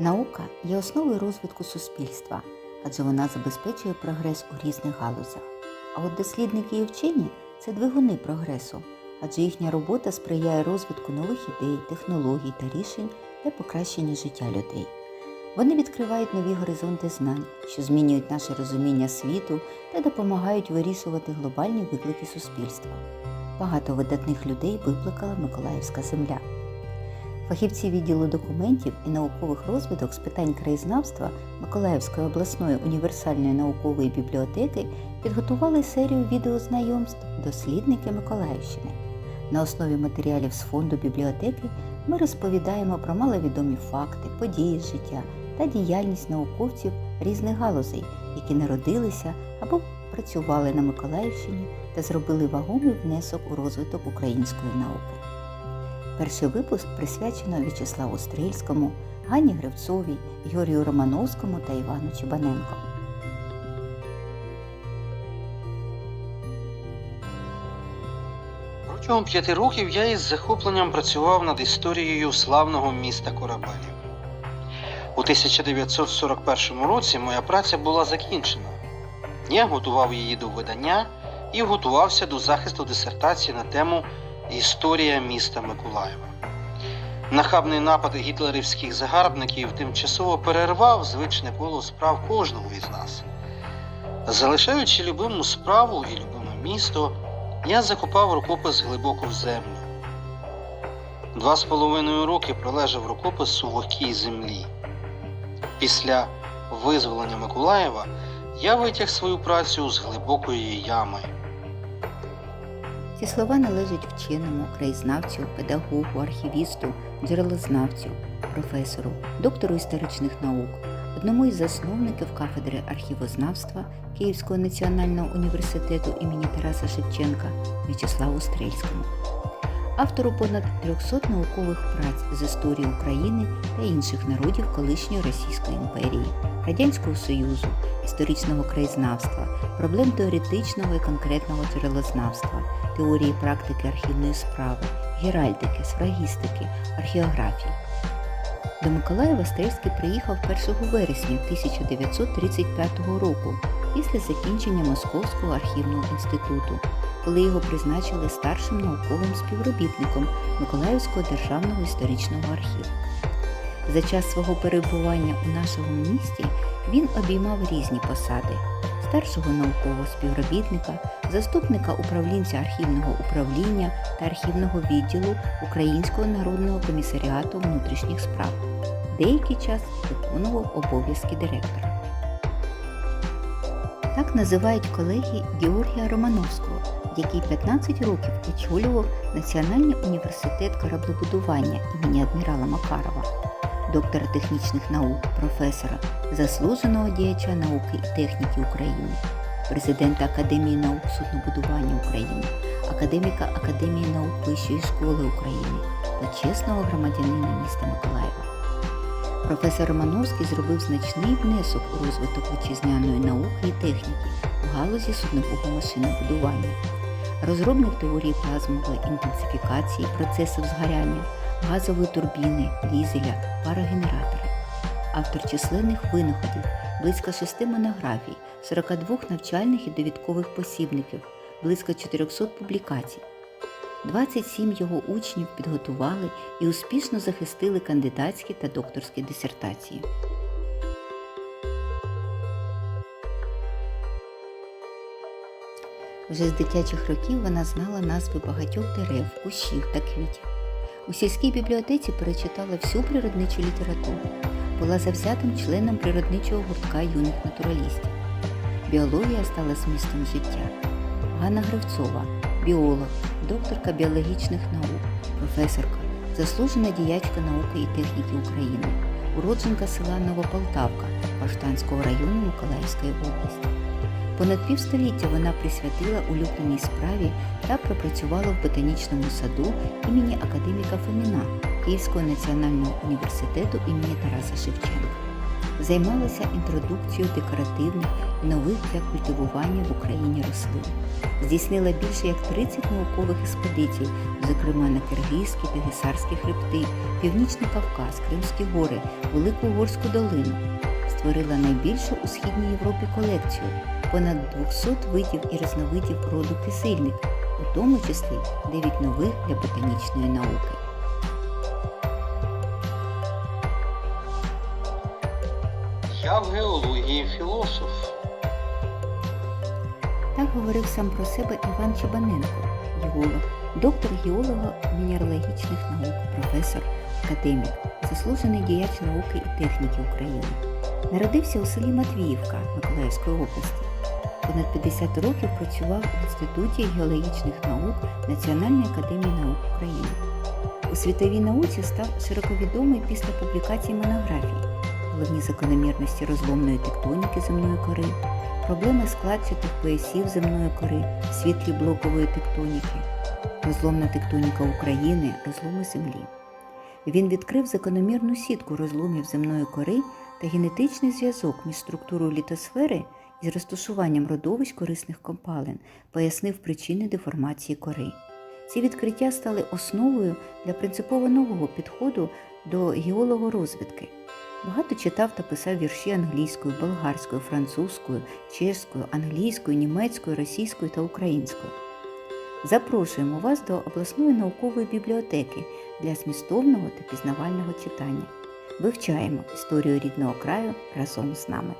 Наука є основою розвитку суспільства, адже вона забезпечує прогрес у різних галузях. А от дослідники і вчені це двигуни прогресу, адже їхня робота сприяє розвитку нових ідей, технологій та рішень для покращення життя людей. Вони відкривають нові горизонти знань, що змінюють наше розуміння світу та допомагають вирішувати глобальні виклики суспільства. Багато видатних людей викликала Миколаївська земля. Фахівці відділу документів і наукових розвиток з питань краєзнавства Миколаївської обласної універсальної наукової бібліотеки підготували серію відеознайомств Дослідники Миколаївщини. На основі матеріалів з фонду бібліотеки ми розповідаємо про маловідомі факти, події життя та діяльність науковців різних галузей, які народилися або працювали на Миколаївщині та зробили вагомий внесок у розвиток української науки. Перший випуск присвячено В'ячеславу Стрельському, Гані Гривцовій, Юрію Романовському та Івану Чебаненко. Протягом п'яти років я із захопленням працював над історією славного міста Корабелів. У 1941 році моя праця була закінчена. Я готував її до видання і готувався до захисту дисертації на тему Історія міста Миколаєва. Нахабний напад гітлерівських загарбників тимчасово перервав звичне коло справ кожного із нас. Залишаючи любиму справу і любиме місто, я закопав рукопис глибоко в землю. Два з половиною роки пролежав рукопис у вогкій землі. Після визволення Миколаєва я витяг свою працю з глибокої ями. Ці слова належать вченому, краєзнавцю, педагогу, архівісту, джерелознавцю, професору, доктору історичних наук, одному із засновників кафедри архівознавства Київського національного університету імені Тараса Шевченка В'ячеславу Стрельському, автору понад 300 наукових праць з історії України та інших народів колишньої Російської імперії, Радянського Союзу, історичного краєзнавства, проблем теоретичного і конкретного джерелознавства, теорії практики архівної справи, геральдики, сфрагістики, археографії. До Миколаєва Стрельський приїхав 1 вересня 1935 року після закінчення Московського архівного інституту, коли його призначили старшим науковим співробітником Миколаївського державного історичного архіву. За час свого перебування у нашому місті він обіймав різні посади старшого наукового співробітника, заступника управлінця архівного управління та архівного відділу Українського народного комісаріату внутрішніх справ. Деякий час виконував обов'язки директора. Так називають колеги Георгія Романовського, який 15 років очолював Національний університет кораблебудування імені адмірала Макарова, доктора технічних наук, професора, заслуженого діяча науки і техніки України, президента Академії наук суднобудування України, академіка Академії наук Вищої школи України, почесного громадянина міста Миколаєва. Професор Романовський зробив значний внесок у розвиток вітчизняної науки і техніки в галузі суднового машинобудування, розробник теорії плазмової інтенсифікації процесів згоряння, газової турбіни, дізеля, парогенератора, автор численних винаходів, близько шести монографій, 42 навчальних і довідкових посібників, близько 400 публікацій. 27 його учнів підготували і успішно захистили кандидатські та докторські дисертації. Вже з дитячих років вона знала назви багатьох дерев, кущів та квітів. У сільській бібліотеці перечитала всю природничу літературу, була завзятим членом природничого гуртка юних натуралістів. Біологія стала змістом життя. Ганна Гривцова, біолог, докторка біологічних наук, професорка, заслужена діячка науки і техніки України, уродженка села Новополтавка Баштанського району Миколаївської області. Понад півстоліття вона присвятила улюбленій справі та пропрацювала в ботанічному саду імені академіка Фоміна Київського національного університету імені Тараса Шевченка. займалася інтродукцією декоративних нових для культивування в Україні рослин. Здійснила більше як 30 наукових експедицій, зокрема на Киргизькі та хребти, Північний Кавказ, Кримські гори, Велику Угорську долину. Створила найбільшу у східній Європі колекцію понад 200 видів і різновидів роду кисильник, у тому числі 9 нових для ботанічної науки. Я в геології філософ. Так говорив сам про себе Іван Чебаненко, геолог, доктор геолого-мінералогічних наук, професор, академік, заслужений діяч науки і техніки України. Народився у селі Матвіївка Миколаївської області. Понад 50 років працював в Інституті геологічних наук Національної академії наук України. У світовій науці став широковідомий після публікації монографій головні закономірності розломної тектоніки земної кори, проблеми складчатих поясів земної кори, світлі блокової тектоніки, розломна тектоніка України, розломи землі. Він відкрив закономірну сітку розломів земної кори та генетичний зв'язок між структурою літосфери і розташуванням родовищ корисних компалин, пояснив причини деформації кори. Ці відкриття стали основою для принципово нового підходу до геологорозвідки. Багато читав та писав вірші англійською, болгарською, французькою, чеською, англійською, німецькою, російською та українською. Запрошуємо вас до обласної наукової бібліотеки для змістовного та пізнавального читання. Вивчаємо історію рідного краю разом з нами.